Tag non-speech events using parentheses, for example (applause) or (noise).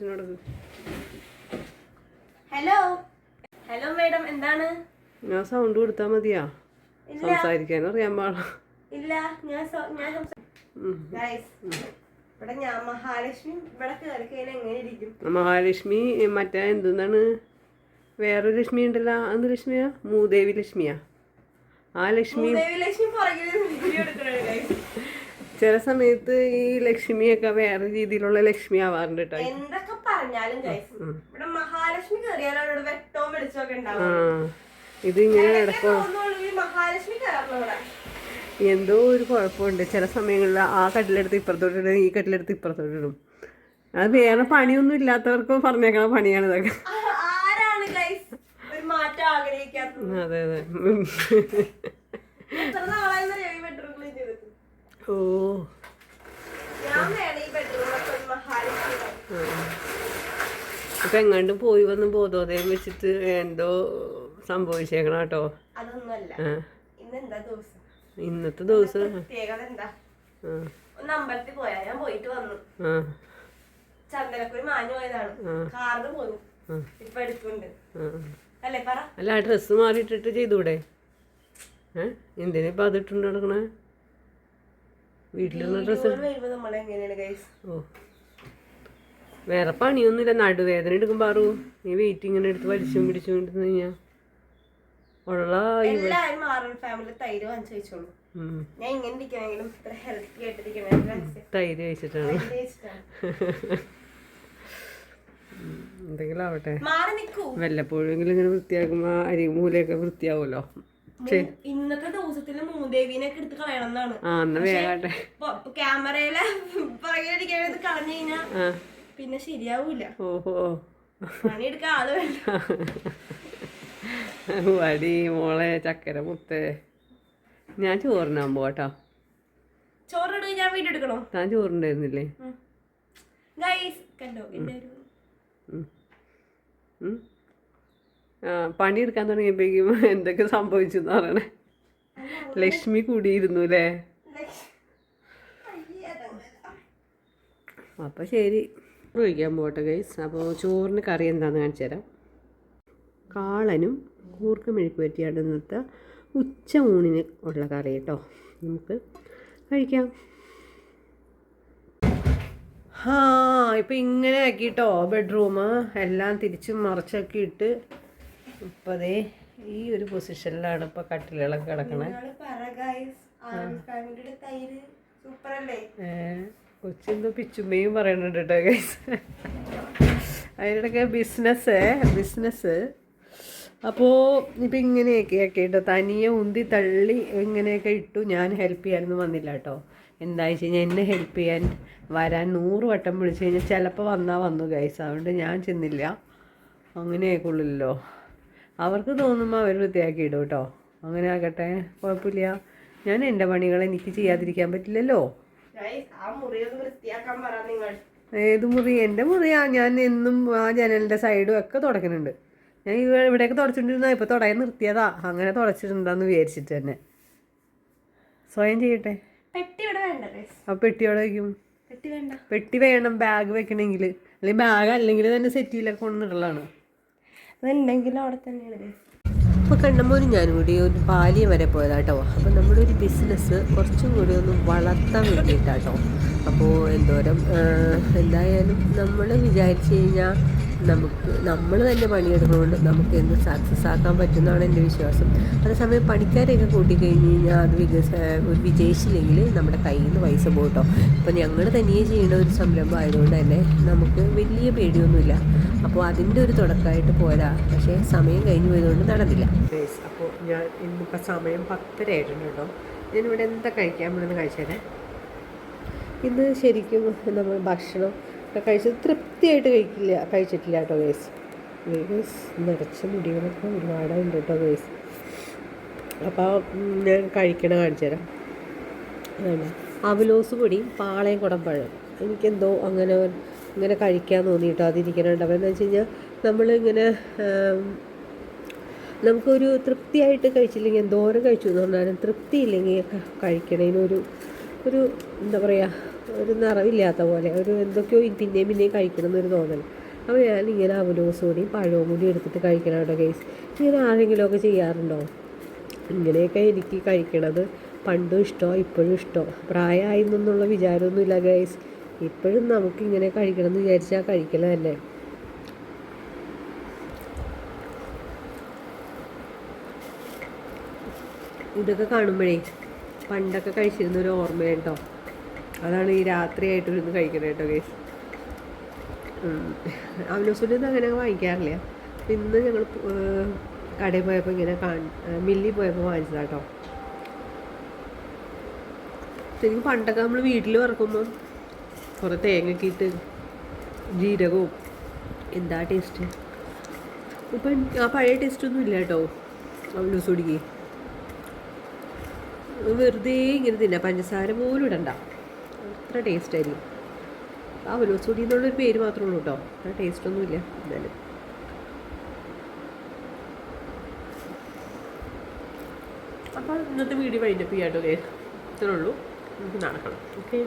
അമ്മച്ചനോട് hello. Hello madam എന്താണ്? ഞാൻ sound കൊടുത്താൽ മതിയാ. സംസാരിക്കാൻ അറിയാൻ പാടാ. ഇല്ല ഞാൻ ഞാൻ ഇവിടെ ഞാൻ മഹാലക്ഷ്മി ഇവിടെ കയറി കഴിഞ്ഞാൽ എങ്ങനെ ഇരിക്കും? മഹാലക്ഷ്മി മറ്റേ എന്താണ് വേറൊരു ലക്ഷ്മി ഉണ്ടല്ലോ. അന്ന് ലക്ഷ്മിയാ? മൂദേവി ലക്ഷ്മിയാ. ആ ലക്ഷ്മി. ചില സമയത്ത് ഈ ലക്ഷ്മിയൊക്കെ വേറെ രീതിയിലുള്ള ലക്ഷ്മി ആവാറുണ്ട് കേട്ടോ. പറഞ്ഞാലും guys, ഇവിടെ മഹാലക്ഷ്മി കയറിയാലോ? ഇവിടെ വെട്ടവും വെളിച്ചമൊക്കെ ഒക്കെ ഉണ്ടാവും. ഇത് ഇങ്ങനെ കിടക്കും മഹാലക്ഷ്മി കയറണം ഇവിടെ. എന്തോ ഒരു കുഴപ്പമുണ്ട്. ചില സമയങ്ങളിൽ ആ കട്ടിലെടുത്ത് ഇപ്പുറത്തോട്ടിടും ഈ കട്ടിലെടുത്ത് ഇപ്പുറത്തോട്ടിടും അത് വേറെ പണിയൊന്നും ഇല്ലാത്തവർക്ക് പറഞ്ഞേക്കണ പണിയാണ് ഇതൊക്കെ. ഗൈസ് അതെ അതെ. ഓ ഞാൻ വേണം ഈ ബെഡ്റൂമൊക്കെ ഒരു മഹാലക്ഷ്മി ഇപ്പം എങ്ങാണ്ട് പോയി വന്ന് ബോധോദയം വെച്ചിട്ട് എന്തോ സംഭവിച്ചേക്കണം കേട്ടോ അതൊന്നുമല്ല ദിവസം? ഇന്നത്തെ ദിവസം. പ്രത്യേകത എന്താ? ആ. ഒന്ന് അമ്പലത്തിൽ പോയാ ഞാൻ പോയിട്ട് വന്നു. ആ. ചന്ദനക്കുരി മാഞ്ഞു പോയതാണ്. കാറിന് പോന്നു ആ. ഇപ്പൊ എടുക്കുന്നുണ്ട് അല്ലേ പറ? അല്ല ആ ഡ്രസ്സ് മാറിയിട്ടിട്ട് ചെയ്തൂടെ? എന്തിനാ ഇപ്പൊ അതിട്ടുണ്ട് നടക്കണേ? വീട്ടിലുള്ള ഡ്രസ്സ് ഓ. വേറെ പണിയൊന്നുമില്ല നടുവേദന എടുക്കും പാറു നീ വെയിറ്റ് ഇങ്ങനെ എടുത്ത് വലിച്ചും പിടിച്ചും എടുത്ത് കഴിഞ്ഞാ ഉള്ള ഫാമിലി തൈര് വാങ്ങിച്ചു വെച്ചോളൂ ഉം, ഞാൻ ഇങ്ങനെ ഇരിക്കണമെങ്കിലും ഇത്ര ഹെൽത്തി ആയിട്ടിരിക്കണേ തൈര് കഴിച്ചിട്ടാണ്. എന്തെങ്കിലും ആവട്ടെ. വല്ലപ്പോഴെങ്കിലും ഇങ്ങനെ വൃത്തിയാക്കുമ്പോ അരി മൂലയൊക്കെ വൃത്തിയാവുമല്ലോ. ഇന്നത്തെ ദിവസത്തിൽ മൂദേവീനെ ഒക്കെ എടുത്ത് കളയണം എന്നാണ്. ക്യാമറയിലെ (laughs) പുറകിലിരിക്കണ ഇത് കളഞ്ഞു കഴിഞ്ഞാ ആ. പിന്നെ ശരിയാവൂല. ഓഹോ. പണിയെടുക്കാൻ ആൾ വേണ്ട. വടി മോളെ ചക്കര മുത്തേ. ഞാൻ ചോറിനാൻ പോട്ടോ ചോറിടുക ഞാൻ വീട് എടുക്കണോ? താൻ ചോറുണ്ടായിരുന്നില്ലേ? ഗൈസ് കണ്ടോ? എന്റെ ഒരു. ആ പണിയെടുക്കാൻ തുടങ്ങിയപ്പോഴേക്കും എന്തൊക്കെ സംഭവിച്ചു എന്ന് പറയണേ ലക്ഷ്മി കൂടിയിരുന്നു അല്ലേ? അപ്പൊ ശരി. ഒഴിക്കാൻ പോട്ടെ ഗൈസ് അപ്പോൾ ചോറിന് കറി എന്താണെന്ന് കാണിച്ചു തരാം. കാളനും കൂർക്ക മെഴുക്ക് പറ്റിയാണ് ഇന്നത്തെ ഉച്ച ഊണിന് ഉള്ള കറി കേട്ടോ. നമുക്ക് കഴിക്കാം. ആ ഇപ്പം ഇങ്ങനെ ആക്കിയിട്ടോ ബെഡ്റൂം എല്ലാം തിരിച്ചും മറിച്ചൊക്കെ ഇട്ട് ഇപ്പം ദേ ഈ ഒരു പൊസിഷനിലാണ് ഇപ്പം കട്ടിലുകളൊക്കെ കിടക്കണേ. സൂപ്പറല്ലേ? പറ കൊച്ചെന്തോ പിച്ചുമ്മയും പറയുന്നുണ്ട് കേട്ടോ ഗൈസ് അതിനിടയ്ക്ക് ബിസിനസ് ബിസിനസ് അപ്പോൾ ഇപ്പം ഇങ്ങനെയൊക്കെ ആക്കിയിട്ട് തനിയെ ഉന്തി തള്ളി ഇങ്ങനെയൊക്കെ ഇട്ടു. ഞാൻ ഹെൽപ്പ് ചെയ്യാനൊന്നും വന്നില്ല കേട്ടോ എന്താ വെച്ച് കഴിഞ്ഞാൽ എന്നെ ഹെൽപ്പ് ചെയ്യാൻ വരാൻ നൂറ് വട്ടം വിളിച്ചു കഴിഞ്ഞാൽ ചിലപ്പോൾ വന്നാൽ വന്നു ഗൈസ് അതുകൊണ്ട് ഞാൻ ചെന്നില്ല. അങ്ങനെയൊക്കെയുള്ളല്ലോ അവർക്ക് തോന്നുമ്പോൾ അവർ വൃത്തിയാക്കി ഇടും കേട്ടോ അങ്ങനെ ആകട്ടെ. കുഴപ്പമില്ല. ഞാൻ എന്റെ പണികൾ എനിക്ക് ചെയ്യാതിരിക്കാൻ പറ്റില്ലല്ലോ. ഏത് മുറി? എന്റെ മുറിയാ. ഞാൻ എന്നും ആ ജനലിന്റെ സൈഡും ഒക്കെ തുടക്കുന്നുണ്ട് ഞാൻ ഇവ- ഇവിടെയൊക്കെ തുടച്ചിട്ടുണ്ടിരുന്ന ഇപ്പോൾ തുടയാൻ നിർത്തിയതാ. അങ്ങനെ തുടച്ചിട്ടുണ്ടെന്ന് വിചാരിച്ചിട്ട് തന്നെ. സ്വയം ചെയ്യട്ടെ. അപ്പോൾ പെട്ടി അവിടെ വയ്ക്കും പെട്ടി വേണം ബാഗ് വെക്കണമെങ്കിൽ. അല്ലെങ്കിൽ ബാഗ് അല്ലെങ്കിൽ തന്നെ സെറ്റിയിലൊക്കെ കൊണ്ടുവന്നിട്ടുള്ളതാണ്. അതുണ്ടെങ്കിൽ അവിടെ തന്നെയാണ് അപ്പോൾ കണ്ണമ്മോനും ഞാനും കൂടി ഒരു ബാല്യം വരെ പോയതാട്ടോ. അപ്പോൾ നമ്മുടെ ഒരു ബിസിനസ് കുറച്ചും കൂടി ഒന്ന് വളർത്താൻ വേണ്ടിയിട്ടാട്ടോ. അപ്പോൾ എന്തോരം എന്തായാലും നമ്മൾ വിചാരിച്ചു കഴിഞ്ഞാൽ നമുക്ക് നമ്മൾ തന്നെ പണിയെടുക്കുന്നതുകൊണ്ട് നമുക്ക് എന്ത് സക്സസ് ആക്കാൻ പറ്റുന്നതാണ് എന്റെ വിശ്വാസം. അതേസമയം പണിക്കാരെയൊക്കെ കൂട്ടിക്കഴിഞ്ഞ് കഴിഞ്ഞാൽ അത് വികസ ഒരു വിജയിച്ചില്ലെങ്കിൽ നമ്മുടെ കയ്യിൽ നിന്ന് പൈസ പോകട്ടോ അപ്പോൾ ഞങ്ങൾ തനിയെ ചെയ്യുന്ന ഒരു സംരംഭം ആയതുകൊണ്ട് തന്നെ നമുക്ക് വലിയ പേടിയൊന്നുമില്ല. അപ്പോൾ അതിന്റെ ഒരു തുടക്കമായിട്ട് പോരാ പക്ഷേ സമയം കഴിഞ്ഞു പോയതുകൊണ്ട് നടന്നില്ല. അപ്പോൾ ഞാൻ ഇന്നിപ്പോൾ സമയം പത്തര ആയിട്ടുണ്ട് കേട്ടോ. ഞാനിവിടെ എന്താ കഴിക്കാൻ വേണമെന്ന് കഴിച്ചേരെ ഇന്ന് ശരിക്കും നമ്മൾ ഭക്ഷണം ഒക്കെ കഴിച്ചത് തൃപ്തിയായിട്ട് കഴിക്കില്ല കഴിച്ചിട്ടില്ല കേട്ടോ ഗേസ് ഗേസ് നിറച്ച മുടികളൊക്കെ ഒരുപാടുണ്ട് കേട്ടോ ഗേസ് അപ്പോൾ ഞാൻ കഴിക്കണ കാണിച്ചു തരാം. അതാണ് അവലോസ് പൊടിയും പാളയം കുടമ്പഴം. എനിക്കെന്തോ അങ്ങനെ ഇങ്ങനെ കഴിക്കാൻ തോന്നിയിട്ടോ അതിരിക്കണുണ്ട്. അപ്പോൾ എന്താ വെച്ച് കഴിഞ്ഞാൽ നമ്മളിങ്ങനെ നമുക്കൊരു തൃപ്തിയായിട്ട് കഴിച്ചില്ലെങ്കിൽ എന്തോരം കഴിച്ചു എന്ന് പറഞ്ഞാലും തൃപ്തി ഇല്ലെങ്കിൽ കഴിക്കണതിനൊരു ഒരു എന്താ പറയുക ഒരു നിറവില്ലാത്ത പോലെ ഒരു എന്തൊക്കെയോ പിന്നെയും പിന്നെയും കഴിക്കണം എന്നൊരു തോന്നൽ അപ്പോൾ അവലോസ് കൂടി പഴവും കൂടി എടുത്തിട്ട് കഴിക്കണം കേട്ടോ കേസ് ഇങ്ങനെ ആരെങ്കിലുമൊക്കെ ചെയ്യാറുണ്ടോ? ഇങ്ങനെയൊക്കെ എനിക്ക് കഴിക്കണത് പണ്ടും ഇഷ്ടമോ ഇപ്പോഴും ഇഷ്ടമോ പ്രായമായി എന്നുള്ള വിചാരമൊന്നുമില്ല ഗൈസ് ഇപ്പോഴും നമുക്ക് ഇങ്ങനെ കഴിക്കണം എന്ന് വിചാരിച്ചാൽ കഴിക്കല തന്നെ. ഇതൊക്കെ കാണുമ്പോഴേ പണ്ടൊക്കെ കഴിച്ചിരുന്ന ഒരു ഓർമ്മ കേട്ടോ. അതാണ് ഈ രാത്രിയായിട്ട് ഇരുന്ന് കഴിക്കുന്നത് കേട്ടോ ഗേസ് അവലോസുരി ഒന്നും അങ്ങനെ വാങ്ങിക്കാറില്ല. ഇന്ന് ഞങ്ങൾ കടയിൽ പോയപ്പോൾ ഇങ്ങനെ മില്ലിൽ പോയപ്പോൾ വാങ്ങിച്ചതാ കേട്ടോ. ശരിക്കും പണ്ടൊക്കെ നമ്മൾ വീട്ടിൽ വറക്കുമ്പം കുറേ തേങ്ങയൊക്കെ ഇട്ട് ജീരകവും എന്താ ടേസ്റ്റ് ഇപ്പം ആ പഴയ ടേസ്റ്റൊന്നും ഇല്ല കേട്ടോ. അവലോസുടിക്ക് വെറുതെ ഇങ്ങനെ തിന്നാം. പഞ്ചസാര പോലും ഇടണ്ട. അത്ര ടേസ്റ്റ് ആയിരിക്കും? ആ അവലോസുടി എന്നുള്ളൊരു പേര് മാത്രമേ ഉള്ളൂ കേട്ടോ ആ ടേസ്റ്റൊന്നുമില്ല എന്നാലും അപ്പോൾ ഇന്നത്തെ വീഡിയോ വൈൻഡപ്പ് ചെയ്യാട്ടോ ഇത്രേ ഉള്ളൂ. നമുക്ക് നടക്കണം ഓക്കെ